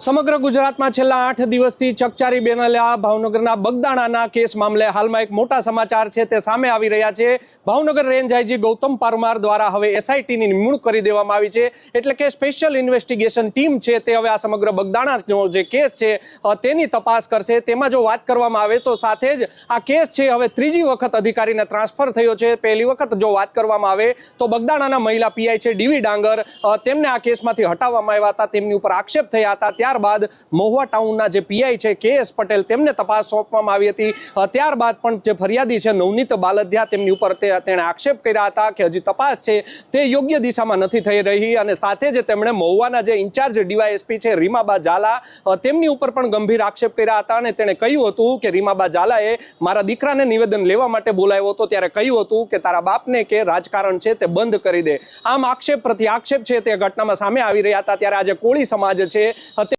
સમગ્ર ગુજરાતમાં છેલ્લા આઠ દિવસથી ચકચારી બેનલ્યા ભાવનગરના બગદાણાના કેસ મામલે હાલમાં એક મોટા સમાચાર છે તે સામે આવી રહ્યા છે. ભાવનગર રેન્જ આઈજી ગૌતમ પરમાર દ્વારા હવે એસઆઈટીની નિમણૂક કરી દેવામાં આવી છે. એટલે કે સ્પેશિયલ ઇન્વેસ્ટિગેશન ટીમ છે તે હવે આ સમગ્ર બગદાણાનો જે કેસ છે તેની તપાસ કરશે. તેમાં જો વાત કરવામાં આવે તો સાથે જ આ કેસ છે, હવે ત્રીજી વખત અધિકારીને ટ્રાન્સફર થયો છે. પહેલી વખત જો વાત કરવામાં આવે તો બગદાણાના મહિલા પીઆઈ છે ડીવી ડાંગર તેમને આ કેસમાંથી હટાવવામાં આવ્યા હતા. તેમની ઉપર આક્ષેપ થયા હતા. ત્યારબાદ મહુવા ટાઉનના જે પીઆઈ છે, કે એસ પટેલ, તેમને તપાસ સોંપવામાં આવી હતી. ત્યારબાદ પણ જે ફરિયાદી છે, નવનીત બાલધ્યા તેમની ઉપર તેણે આક્ષેપ કર્યા હતા કે હજી તપાસ છે, તે યોગ્ય દિશામાં નથી થઈ રહી અને સાથે જ તેમણે મહુવાના જે ઇન્ચાર્જ ડીવાયએસપી છે, રીમાબા ઝાલા તેમની ઉપર પણ ગંભીર આક્ષેપ કર્યા હતા અને તેણે કહ્યું હતું કે રીમાબા ઝાલાએ મારા દીકરાને નિવેદન લેવા માટે બોલાવ્યો હતો ત્યારે કહ્યું હતું કે તારા બાપને કે રાજકારણ છે તે બંધ કરી દે. આમ આક્ષેપ પ્રતિ આક્ષેપ છે તે ઘટનામાં સામે આવી રહ્યા હતા. ત્યારે આજે કોળી સમાજ છે